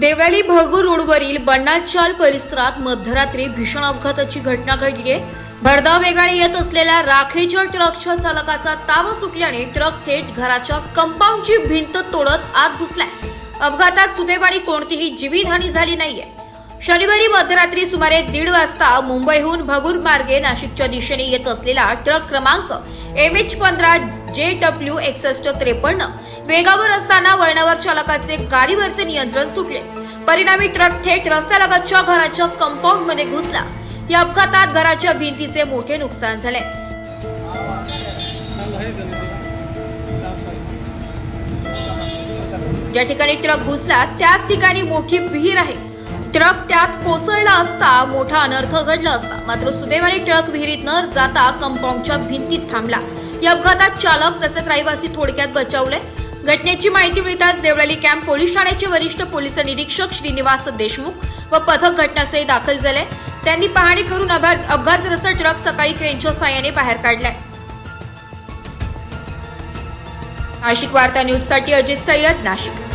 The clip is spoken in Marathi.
देवळाली भगूर रोडवरील बन्नाचाल परिसरात मध्यरात्री भीषण अपघाताची घटना घडली आहे भरधाव वेगाने येत असलेल्या राखेच्या ट्रकच्या चालकाचा ताबा सुटल्याने ट्रक थेट घराच्या कंपाऊंडची भिंत तोडत आत घुसलाय. अपघातात सुदैवाने कोणतीही जीवितहानी झाली नाहीये. शनिवारी मध्यरात्री सुमारे दीड वाजता मुंबईहून भगूर मार्गे नाशिकच्या दिशेने येत असलेला ट्रक क्रमांक एम एच पंधरा जे डब्ल्यू एकसष्ट त्रेपन्न वेगावर असताना वळणावर चालकाचे गाडीवरचे नियंत्रण सुटले. परिणामी ट्रक थेट रस्त्यालगतच्या घराच्या कंपाऊंडमध्ये घुसला. या अपघातात घराच्या भिंतीचे मोठे नुकसान झाले. ज्या ठिकाणी ट्रक घुसला त्याच ठिकाणी मोठी विहीर आहे. ट्रक त्यात कोसळला असता मोठा अनर्थ घडला असता. मात्र सुदैवाने ट्रक विहिरीत न जाता कंपाऊंडच्या भिंतीत थांबला. या अपघातात चालक तसेच रहिवासी थोडक्यात बचावले. घटनेची माहिती मिळताच देवळाली कॅम्प पोलीस ठाण्याचे वरिष्ठ पोलीस निरीक्षक श्रीनिवास देशमुख व पथक घटनास्थळी दाखल झाले. त्यांनी पाहणी करून अपघातग्रस्त ट्रक सकाळी क्रेनच्या साह्याने बाहेर काढलाय. नाशिक वार्ता न्यूजसाठी अजित सय्यद नाशिक.